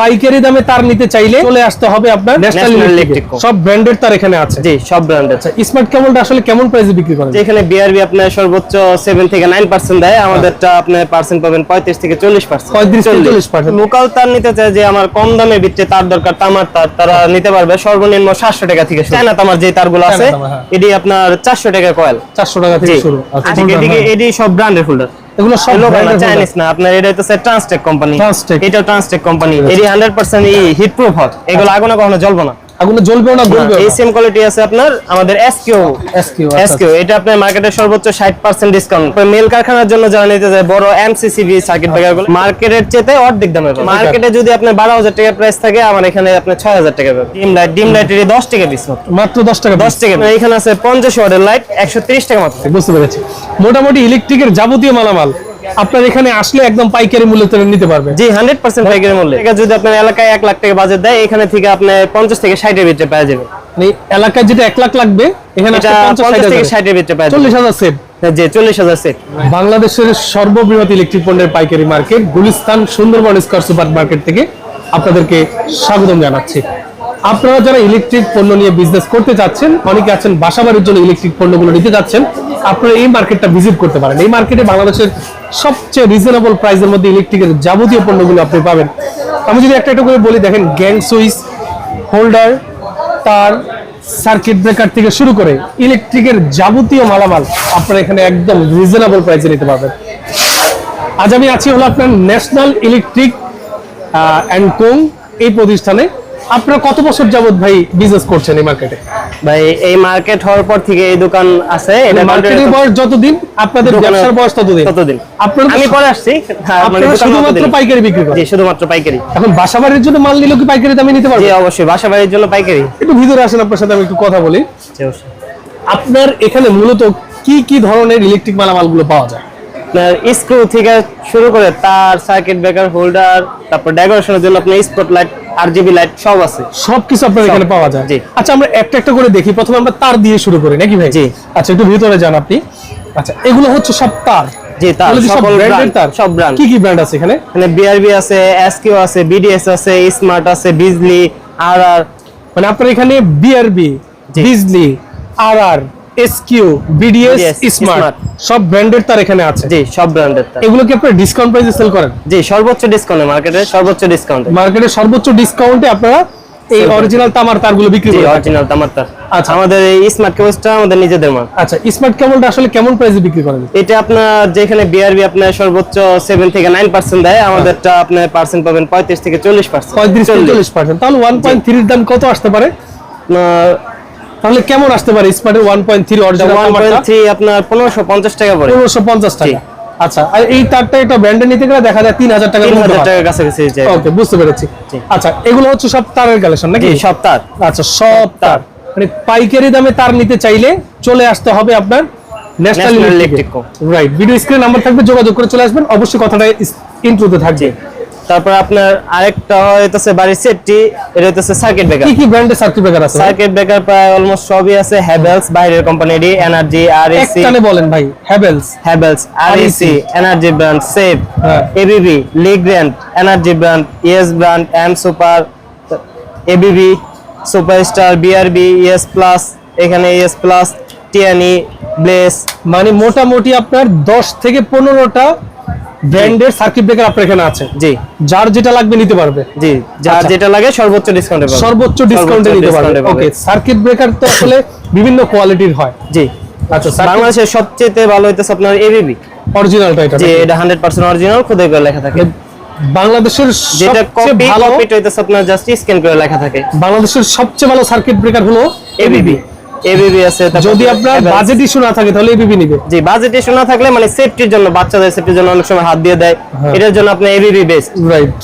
পাইকারি দামে তার নিতে চাইলে চলে আসতে হবে আপনার ন্যাশনাল ইলেকট্রিক সব ব্র্যান্ডের তার এখানে আছে। জি সব ব্র্যান্ডের আচ্ছা স্মার্ট কেবলটা আসলে কেমন প্রাইসে বিক্রি করেন? যেখানে বিআরবি আপনার সর্বোচ্চ সেভেন থেকে নাইন পার্সেন্ট দেয়। আমাদেরটা আপনার পার্সেন্ট পাবেন পঁয়ত্রিশ থেকে চল্লিশ পার্সেন্ট 35 40% লোকাল তার নিতে চায় যে আমার কম দামে বিচ্ছে তার দরকার তামার তার তারা নিতে পারবে। সর্বনিম্ন সাতশো টাকা থেকে শুরু। চায়না তামার যে তারগুলো আছে হ্যাঁ। এটি আপনার চারশো টাকা কয়েল চারশো টাকা থেকে শুরু। আচ্ছা, এদিকে এটি সব ব্র্যান্ডের ফোল্ডার এগুলো সব চাইনিজ না। আপনার এটা হচ্ছে ট্রান্সটেক কোম্পানি ট্রান্সটেক এটা ট্রান্সটেক কোম্পানি এটি hundred percent heat proof hot. এগুলো আগুনে কখনো জ্বলবে না। আগুনে জ্বলবেও না গলবেও এই সেম কোয়ালিটি আছে আপনার আমাদের এসকিউ আচ্ছা, এসকিউ এটা আপনার মার্কেটের সর্বোচ্চ 60% ডিসকাউন্ট মেল কারখানার জন্য যারা নিতে যায় বড় এমসিসিবি সার্কিট ব্রেকারগুলো মার্কেটের চেয়ে অর্ধেক দামে পাবেন। মার্কেটে যদি আপনার 12000 টাকা প্রাইস থাকে আমার এখানে আপনার 6000 টাকা পাবেন। ডিম লাইট ডিম লাইটের 10 টাকা পিস মাত্র। মাত্র দশ টাকা 10 টাকা এখানে আছে 50 ওয়াটের লাইট 130 টাকা মাত্র। বুঝতে পেরেছি। মোটামুটি ইলেকট্রিকের যাবতীয় মালামাল। আপনার এখানে আসলে একদম পাইকারি মূল্যে তারা নিতে পারবে। জি 100% পাইকারি মূল্যে। এটা যদি আপনার এলাকায় 1 লাখ টাকা বাজেট দেয় এখানে থেকে আপনি 50 থেকে 60 এর ভিতরে পেয়ে যাবেন মানে এলাকায় যেটা এক লাখ লাগবে এখানে এটা 50 থেকে 60 এর ভিতরে যাবেন চল্লিশ হাজার সেট জি 40000 সেট বাংলাদেশের সর্ববৃহৎ ইলেকট্রিক পণ্যের পাইকারি market Gulistan Sundarban square super market থেকে আপনাদেরকে স্বাগতম জানাচ্ছি। আপনারা যারা ইলেকট্রিক পণ্য নিয়ে বিজনেস করতে চাচ্ছেন অনেকে আছেন বাসাবাড়ির জন্য ইলেকট্রিক পণ্যগুলো নিতে যাচ্ছেন আপনারা এই মার্কেটটা ভিজিট করতে পারেন। এই মার্কেটে বাংলাদেশের সবচেয়ে রিজনেবল প্রাইসের মধ্যে ইলেকট্রিকের যাবতীয় পণ্যগুলো আপনি পাবেন। আমি যদি একটা একটা করে বলি, দেখেন গ্যাং সুইচ হোল্ডার তার সার্কিট ব্রেকার থেকে শুরু করে ইলেকট্রিকের যাবতীয় মালামাল আপনারা এখানে একদম রিজনেবল প্রাইসে নিতে পারবেন। আজ আমি আছি হলো আপনার ন্যাশনাল ইলেকট্রিক অ্যান্ড কোং এই প্রতিষ্ঠানে। আপনারা কত বছর যাবত ভাই বিজনেস করছেন এই মার্কেটে ভাই এই মার্কেট হওয়ার পর থেকে এই দোকান আছে এটা মার্কেটের বয়স যতদিন আপনাদের ব্যবসার বয়স ততদিন। ততদিন। আপনারা আমি পরে আসছি। হ্যাঁ, মানে আপনারা শুধুমাত্র পাইকারি বিক্রি করেন? জি শুধুমাত্র পাইকারি। এখন বাসাবাড়ির জন্য মাল নিলেও কি পাইকারি দামে নিতে জি অবশ্যই বাসা বাড়ির জন্য পাইকারি। একটু ভিতরে আসেন আপনার সাথে আমি একটু কথা বলি। জি, অবশ্যই। আপনার এখানে মূলত কি কি ধরনের ইলেকট্রিক মালামালগুলো পাওয়া যায়? আপনার স্ক্রু থেকে শুরু করে তার সার্কিট ব্রেকার হোল্ডার তারপর ডেকোরেশনের জন্য আপনার স্পট লাইট আরজিবি লাইট সব আছে। সবকিছু আপনার এখানে পাওয়া যায়। আচ্ছা আমরা একটা একটা করে দেখি। প্রথমে আমরা তার দিয়ে শুরু করি নাকি ভাই? জি। আচ্ছা একটু ভিতরে যান আপনি। আচ্ছা এগুলো হচ্ছে সব তার? জি তার। সকল ব্র্যান্ডের তার? সব ব্র্যান্ড কি কি ব্র্যান্ড আছে এখানে? মানে বিআরবি আছে এসকিউ আছে বিডিএস আছে স্মার্ট আছে বিজলি আর আর মানে আপনার এখানে BRB. Bijli R R SQ BDS smart. সব ব্র্যান্ডের তার এখানে আছে? জি সব ব্র্যান্ডের তার। এগুলো কি আপনারা ডিসকাউন্ট প্রাইসে সেল করেন? জি সর্বোচ্চ ডিসকাউন্টে মার্কেটে সর্বোচ্চ ডিসকাউন্টে মার্কেটে সর্বোচ্চ ডিসকাউন্টে আপনারা এই অরিজিনাল তামার তারগুলো বিক্রি করেন অরিজিনাল তামার তার। আচ্ছা। আমাদের এই স্মার্ট কেবলসটা আমাদের নিজেদের মাল। আচ্ছা স্মার্ট কেবলটা আসলে কেমন প্রাইসে বিক্রি করেন? এটা আপনার যেখানে বিআরবি আপনার সর্বোচ্চ সেভেন থেকে নাইন পার্সেন্ট দেয় আমাদেরটা আপনার পার্সেন্ট পাবেন পঁয়ত্রিশ থেকে চল্লিশ পার্সেন্ট পঁয়ত্রিশ থেকে চল্লিশ। পার্সেন্ট তাহলে ওয়ান পয়েন্ট থ্রির দাম কত আসতে পারে? তাহলে কেমন আসতে পারে স্মার্টের ওয়ান পয়েন্ট থ্রি অরিজিনাল আপনার পনেরোশো পঞ্চাশ টাকা পড়ে। পনেরোশো পঞ্চাশ টাকা। আচ্ছা আর এই তারটা এটা ব্র্যান্ডে নিতে গেলে দেখা যায় তিন হাজার টাকা তিন হাজার টাকার কাছাকাছি যায় ওকে বুঝতে পেরেছি। আচ্ছা এগুলো হচ্ছে সব তারের কালেকশন নাকি? সব তার। আচ্ছা সব তার। মানে পাইকারি দামে তার নিতে চাইলে চলে আসতে হবে আপনার national electric right video screen number থাকবে যোগাযোগ করে চলে আসবেন। অবশ্যই কথাটা ইন্ট্রোতে থাকবে। তারপর আপনার আরেকটা হইতাছে বাড়ির সেটটি এটা সার্কিট ব্রেকার কি কি ব্র্যান্ডের সার্কিট ব্রেকার আছে সার্কিট ব্রেকার প্রায় অলমোস্ট সবই আছে হ্যাভেলস বাইরের কোম্পানিরই এনার্জি আর একটানে বলেন ভাই আর energy brand safe ABB Legrand energy brand ES brand M super ABB superstar BRB ES plus এখানে ইএস প্লাস ব্লেস মানে মোটামুটি আপনার 10 থেকে 15টা ব্র্যান্ডের সার্কিট ব্রেকার আপনার এখানে আছে। জি। যার যেটা লাগবে নিতে পারবে। জি যার আচ্ছা। যেটা লাগে সর্বোচ্চ ডিসকাউন্টে পাবে। সর্বোচ্চ ডিসকাউন্টে নিতে পারবে। ওকে সার্কিট ব্রেকার তো আসলে বিভিন্ন কোয়ালিটির হয়। জি। আচ্ছা বাংলাদেশের সবচেয়ে ভালো হইতেছে আপনার এবিবি অরিজিনালটা এটা জি এটা 100% অরিজিনাল খোদাই করে লেখা থাকে। বাংলাদেশের যেটা কপি ভালো কপি হইতেছে আপনার জাস্ট স্ক্যান করে লেখা থাকে। বাংলাদেশের সবচেয়ে ভালো সার্কিট ব্রেকার হলো এবিবি এবিবি আছে যদি আপনার বাজেট ইস্যু না থাকে তাহলে এবিবি নিবে। জি বাজেট ইস্যু না থাকলে মানে সেফটির জন্য বাচ্চাদের সেফটির জন্য অনেক সময় হাত দিয়ে দেয়। হ্যাঁ। এটার জন্য আপনি এবিবি বেস্ট রাইট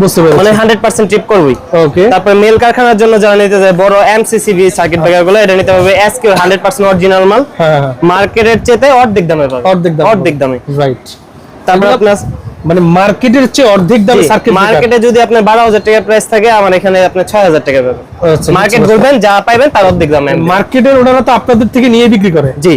বুঝতে মানে পেরেছি হান্ড্রেড পার্সেন্ট ট্রিপ করবই ওকে তারপর মেল কারখানার জন্য যারা নিতে যায় বড় এমসিসিবি সার্কিট ব্রেকারগুলো এটা নিতে হবে হান্ড্রেড পার্সেন্ট অরিজিনাল মাল। হ্যাঁ হ্যাঁ। মার্কেটের চেয়ে অর্ধেক দামে পাবে। অর্ধেক দাম অর্ধেক দামে। রাইট তারপর আপনার মানে মার্কেটের চেয়ে অর্ধেক দামে সার্কিট মার্কেটে যদি আপনার বারো হাজার টাকা প্রাইস থাকে আমার এখানে ছয় হাজার টাকা পাবেন মার্কেট যা পাইবেন তার অর্ধেক দামে মার্কেটের ওনারা তো আপনাদের থেকে নিয়ে বিক্রি করে। জি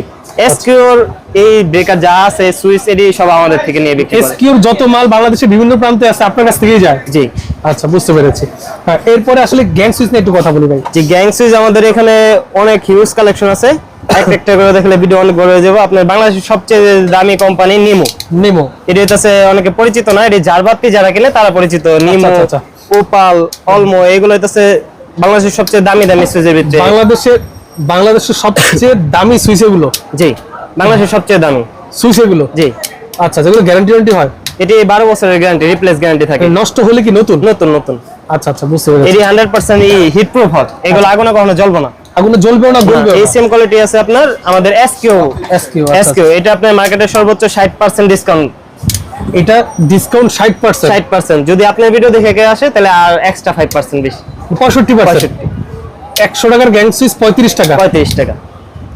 এসকিউর এই ব্রেকার যা আছে সুইচ এডি সব আমাদের থেকে নিয়ে বিক্রি করে। এসকিউর যত মাল বাংলাদেশের বিভিন্ন প্রান্তে আছে আপনার কাছ থেকেই যায়। জি। আচ্ছা বুঝতে পেরেছি। হ্যাঁ এরপরে আসলে গ্যাং সুইচ নিয়ে একটু কথা বলি ভাই। যে গ্যাং সুইচ আমাদের এখানে অনেক হিউজ কালেকশন আছে। এক একটা করে দেখলে ভিডিও অনেক বড় হয়ে যাবে। আপনার বাংলাদেশের সবচেয়ে দামি কোম্পানি নিমো নেমো এটা হচ্ছে অনেকে পরিচিত না এটা জারবাতি যারা কিনে তারা পরিচিত। নিমো। ওপাল অলমো এগুলো হচ্ছে বাংলাদেশের সবচেয়ে দামি দামি সুইচের ভিতরে। বাংলাদেশের বাংলাদেশের সবচেয়ে দামি সুইচ এগুলো? জি বাংলাদেশের সবচেয়ে দামি। সুইচ এগুলো? জি। আচ্ছা যেগুলো গ্যারান্টি ওয়ারেন্টি হয়? এটি বারো বছরের গ্যারান্টি রিপ্লেস গ্যারান্টি থাকে। নষ্ট হলে কি নতুন? নতুন নতুন। আচ্ছা আচ্ছা বুঝতে পেরেছি। এটি hundred percent heat proof hot এগুলো আগুনে কখনো জ্বলবে না। আগুনে জ্বলবেও না গলবেও এই সেম কোয়ালিটি আছে আপনার আমাদের এসকিউ এসকিউ এসকিউ এটা আপনার মার্কেটের সর্বোচ্চ ষাট পার্সেন্ট ডিসকাউন্ট এটা ডিসকাউন্ট ষাট পার্সেন্ট ষাট পার্সেন্ট যদি আপনার ভিডিও দেখে কেউ আসে তাহলে আর এক্সট্রা ফাইভ পার্সেন্ট বেশি। পঁয়ষট্টি পার্সেন্ট পঁয়ষট্টি। একশো টাকার গ্যাং সুইচ পঁয়ত্রিশ টাকা? পঁয়ত্রিশ টাকা।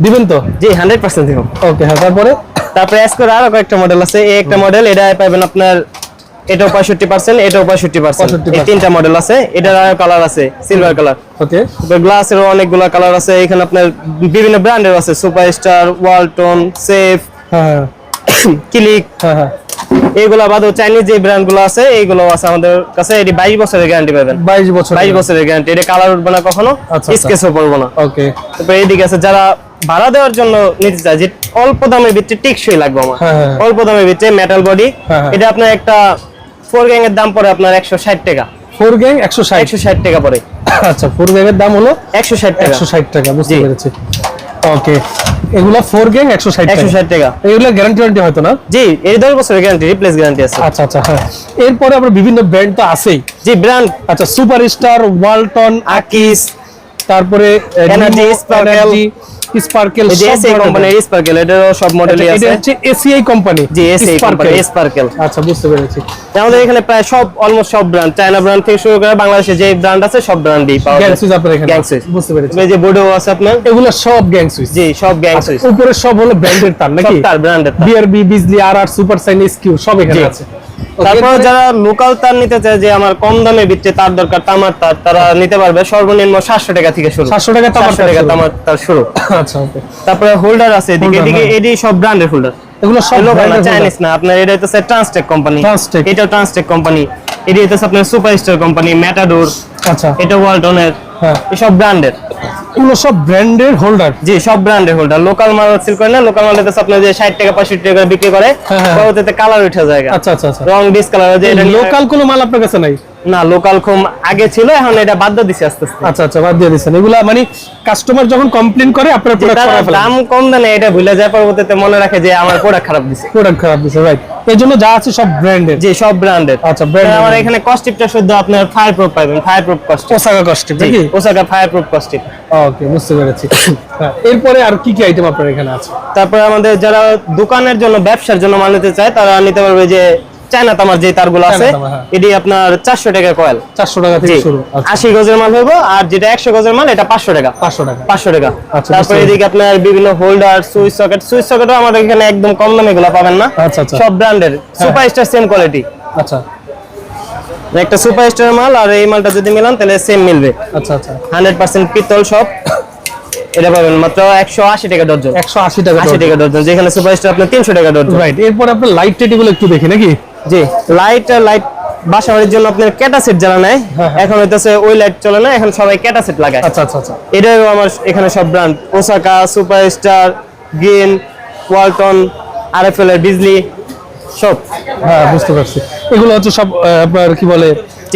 দিবেন তো? জি হান্ড্রেড পার্সেন্ট দিব। ওকে হ্যাঁ তারপরে? তারপরে এসকোর আরও কয়েকটা মডেল আছে। এই একটা মডেল এটা পাবেন আপনার এটাও পঁয়ষট্টি পার্সেন্ট এটাও পঁয়ষট্টি পার্সেন্ট 65% তিনটা মডেল আছে এটার আরও কালার আছে সিলভার কালার ওকে। গ্লাসেরও অনেকগুলো কালার আছে এখানে আপনার বিভিন্ন ব্র্যান্ডের আছে সুপারস্টার ওয়ালটন সেফ হ্যাঁ ক্লিক হ্যাঁ হ্যাঁ। এইগুলো বাদেও চাইনিজ যে ব্র্যান্ডগুলো আছে এইগুলো আছে আমাদের কাছে এটি বাইশ বছরের গ্যারান্টি পাবেন। বাইশ বছর বাইশ বছরের গ্যারান্টি এটা কালার উঠবে না কখনো আচ্ছা, আচ্ছা। স্কেচও পড়ব না। ওকে। তারপরে এইদিকে আছে যারা ভাড়া দেওয়ার জন্য নিতে চায় যে অল্প দামের ভিতরে টিকসই লাগবে আমার। হ্যাঁ, হ্যাঁ। অল্প দামের ভিতরে মেটাল বডি। এটা আপনার একটা ফোর গ্যাং এর দাম পড়ে আপনার একশো ষাট টাকা। ফোর গ্যাং একশো ষাট। একশো ষাট টাকা পড়ে। আচ্ছা ফোর গ্যাং এর দাম হলো একশো ষাট টাকা। একশো ষাট টাকা বুঝতে পেরেছি। ওকে এগুলো ফোর গ্যাং একশো ষাট টাকা। এগুলো গ্যারান্টি ওয়ারেন্টি হয়তো না? জি এই দশ বছরের গ্যারান্টি রিপ্লেস গ্যারান্টি আছে। আচ্ছা আচ্ছা হ্যাঁ। এরপরে আমরা বিভিন্ন ব্র্যান্ড তো আছেই। জি ব্র্যান্ড আচ্ছা সুপার স্টার ওয়ালটন আকিস তারপরে Energy, Sparkle। স্পার্কেল এই যে কোম্পানির স্পার্কেল এটারও সব মডেলই এটা হচ্ছে এসিআই কোম্পানি জি এসএ কোম্পানি স্পার্কেল আচ্ছা বুঝতে পেরেছি। আমাদের এখানে প্রায় সব অলমোস্ট সব ব্র্যান্ড চায়না ব্র্যান্ড থেকে শুরু করে বাংলাদেশে যে ব্র্যান্ড আছে সব ব্র্যান্ডই পাওয়া গ্যাং যায়। সুইচ আপনার এখানে। গ্যাং আছে। সুইচ বুঝতে পেরেছি। এই যে বোর্ডও আছে আপনার? এগুলো সব গ্যাং সুইচ জি সব গ্যাং সুইচ উপরে সব হলো ব্র্যান্ডের তার সব নাকি তার। ব্র্যান্ডের BRB Bijli R R super sign Q সব এখানে আছে। তারপর যারা লোকাল তার নিতে চায় যে আমার কম দামে ভিত্তি তার দরকার তামার তার তারা নিতে পারবে। সর্বনিম্ন সাতশো টাকা থেকে শুরু। 700 টাকা তামার টাকা তামার তার শুরু। আচ্ছা ওকে তারপরে হোল্ডার আছে এদিকে এদিকে হ্যাঁ। এডি সব ব্র্যান্ডের হোল্ডার এগুলো সব চাইনিজ না আপনার এটা হচ্ছে ট্রান্সটেক কোম্পানি। এটা ট্রান্সটেক কোম্পানি এটি হচ্ছে আপনার সুপারস্টার কোম্পানি ম্যাটাডোর আচ্ছা। এটা ওয়ালটনের এসব ব্র্যান্ডের। এগুলো সব ব্র্যান্ডের হোল্ডার জি সব ব্র্যান্ডের হোল্ডার লোকাল মাল সেল করে না লোকাল মাল হচ্ছে আপনার যে ষাট টাকা পঁয়ষট্টি টাকা করে বিক্রি করে হ্যাঁ, হ্যাঁ। পরবর্তীতে কালার উঠে যায় আচ্ছা আচ্ছা আচ্ছা। রং ডিসকালার যে লোকাল কোনো মাল আপনার কাছে নাই? না লোকাল খুব আগে ছিল এখন এটা বাদ দিয়ে দিছে আস্তে আস্তে। আচ্ছা আচ্ছা বাদ দিয়ে দিচ্ছেন এগুলা মানে কাস্টমার যখন কমপ্লেন করে আপনার প্রোডাক্ট ফেলেন। দাম কম এটা ভুলে যায় পরবর্তীতে মনে রাখে যে আমার প্রোডাক্ট খারাপ দিছে। প্রোডাক্ট খারাপ দিচ্ছে রাইট এই জন্য যা আছে সব জি সব আচ্ছা, branded। আমার এখানে কস্টিপটা শুদ্ধ আপনার ফায়ার প্রুফ পাবেন ফায়ার প্রুফ কস্টিপ ওসাকা কস্টিপ নাকি? ওসাকা ফায়ার প্রুফ কস্টিপ ওকে বুঝতে পেরেছি। হ্যাঁ, এরপরে আর কি কি আইটেম আপনার এখানে আছে? তারপরে আমাদের যারা দোকানের জন্য ব্যবসার জন্য মাল নিতে চায় তারা নিতে পারবে যে চায়না তামার যে তারগুলো আছে হ্যাঁ। এটি আপনার চারশো টাকা কয়েল চারশো টাকা থেকে শুরু। আচ্ছা। আশি গজের মাল হইব আর যেটা একশো গজের মাল এটা পাঁচশো টাকা। পাঁচশো টাকা। পাঁচশো টাকা। আচ্ছা, তারপরে এদিকে আপনার বিভিন্ন হোল্ডার সুইচ সকেট। সুইচ সকেটও আমাদের এখানে একদম কম দামে এগুলো পাবেন না। আচ্ছা। সব ব্র্যান্ডের সুপার স্টার সেম কোয়ালিটি আচ্ছা। একটা সুপার স্টার মাল আর এই মালটা যদি মিলান তাহলে সেম মিলবে। আচ্ছা আচ্ছা। হান্ড্রেড পার্সেন্ট পিতল সব। এটা পাবেন মাত্র একশো আশি টাকা ডজন একশো আশি টাকা আশি টাকা ডজন যেখানে সুপার স্টার আপনার তিনশো টাকা ডজন রাইট এরপরে আপনার লাইট টেট এগুলো একটু দেখি নাকি? জি। লাইট লাইট বাসা বাড়ির জন্য আপনার ক্যাটা সেট যারা নেয়। এখন হইতেছে ওই লাইট চলে না এখন সবাই ক্যাটা সেট লাগায়। আচ্ছা আচ্ছা আচ্ছা। এটাও আমার এখানে সব brand Osaka super star green Walton RFL এর বিজলি সব। হ্যাঁ বুঝতে পারছি। এগুলো হচ্ছে সব আপনার কি বলে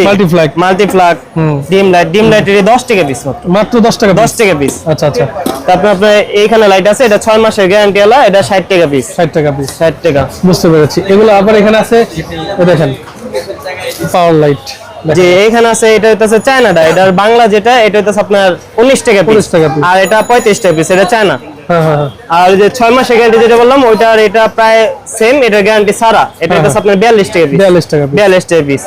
মাল্টিফ্ল্যাগ মাল্টিপ্লাক হুম। ডিম লাইট ডিম লাইটের দশ টাকা পিস মাত্র। মাত্র দশ টাকা দশ টাকা পিস আচ্ছা আচ্ছা। তারপর আপনার এইখানে লাইট আছে এটা ছয় মাসের গ্যারান্টি এলা এটা ষাট টাকা পিস ষাট টাকা পিস ষাট টাকা। বুঝতে পেরেছি। এগুলো আবার এখানে আছে দেখেন পাওয়ার লাইট যে আছে এটা হইতেছে চায়নাটা এটার বাংলা যেটা এটা হইতেছে আপনার উনিশ টাকা পিস 19 টাকা piece। আর এটা পঁয়ত্রিশ টাকা পিস এটা চায়না হ্যাঁ হ্যাঁ হ্যাঁ। আর যে ছয় মাসের গ্যারান্টি যেটা বললাম ওইটার এটা প্রায় সেম এটার গ্যারান্টি সারা এটা হইতেছে আপনার বিয়াল্লিশ টাকা পিস বিয়াল্লিশ টাকা পিস বিয়াল্লিশ টাকা পিস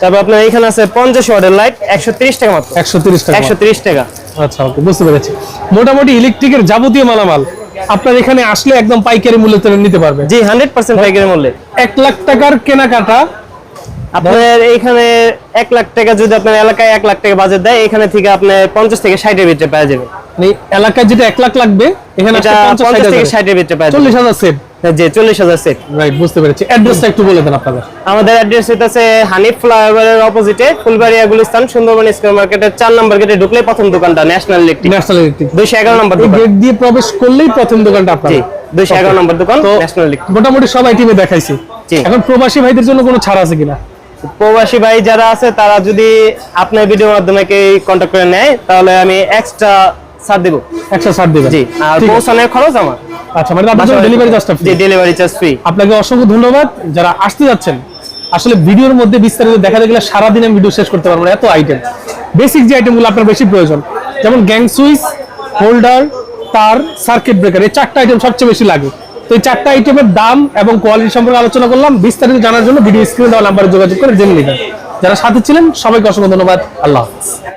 তারপর আপনার এখানে আছে পঞ্চাশ ওয়াটের লাইট একশো ত্রিশ টাকা মাত্র। একশো তিরিশ টাকা একশো ত্রিশ টাকা। আচ্ছা ওকে বুঝতে পেরেছি। মোটামুটি ইলেকট্রিকের যাবতীয় মালামাল আপনার এখানে আসলে একদম পাইকারি মূল্যে নিতে পারবে জি হান্ড্রেড পার্সেন্ট পাইকারি মূল্যে। এক লাখ টাকার কেনাকাটা। আপনার এইখানে এক লাখ টাকা যদি আপনার এলাকায় এক লাখ টাকা বাজেট দেয় এখানে থেকে আপনি পঞ্চাশ থেকে ষাটের ভিতরে পেয়ে যাবেন মানে এলাকায় যেটা এক লাখ লাগবে এখানে পঞ্চাশ থেকে ষাটের ভিতরে পেয়ে যাবেন চল্লিশ হাজার সেট জি চল্লিশ হাজার সেট রাইট বুঝতে পেরেছি। অ্যাড্রেসটা একটু বলে দেন আপনাদের। আমাদের অ্যাড্রেস হইতাছে হানিফ ফ্লাইওভারের অপোজিটে ফুলবাড়িয়া গুলিস্তান সুন্দরবন স্কয়ার মার্কেটের চার নম্বর গেটে ঢুকলে প্রথম দোকানটা ন্যাশনাল ইলেকট্রিক ন্যাশনাল ইলেকট্রিক দুইশো এগারো নম্বর গেট দিয়ে প্রবেশ করলেই প্রথম দোকানটা আপনার দুইশো এগারো নম্বর দোকান ন্যাশনাল ইলেকট্রিক মোটামুটি সব আইটেমে দেখাইছি। এখন প্রবাসী ভাইদের জন্য কোনো ছাড় আছে কিনা? প্রবাসী ভাই যারা আছে তারা যদি আপনার ভিডিওর মাধ্যমে কন্ট্যাক্ট করে নেয় তাহলে আমি এক্সট্রা ছাড় দেবো। একশো ছাড় দেবেন। জি আর পৌঁছানোর খরচ আমার। আচ্ছা মানে আপনার জন্য ডেলিভারি চার্জটা জি ডেলিভারি চার্জ ফ্রি আপনাকে অসংখ্য ধন্যবাদ। যারা আসতে যাচ্ছেন আসলে ভিডিওর মধ্যে বিস্তারিত দেখা গেলে সারাদিন আমি ভিডিও শেষ করতে পারব না এত আইটেম বেসিক যে আইটেমগুলো আপনার বেশি প্রয়োজন যেমন গ্যাং সুইচ হোল্ডার তার সার্কিট ব্রেকার এই চারটা আইটেম সবচেয়ে বেশি লাগে। তো এই চারটা আইটেমের দাম এবং কোয়ালিটি সম্পর্কে আলোচনা করলাম। বিস্তারিত জানার জন্য ভিডিও স্ক্রিনে দেওয়া নাম্বারে যোগাযোগ করে জেনে নেবেন। যারা সাথে ছিলেন সবাইকে অসংখ্য ধন্যবাদ। আল্লাহ হাফিজ।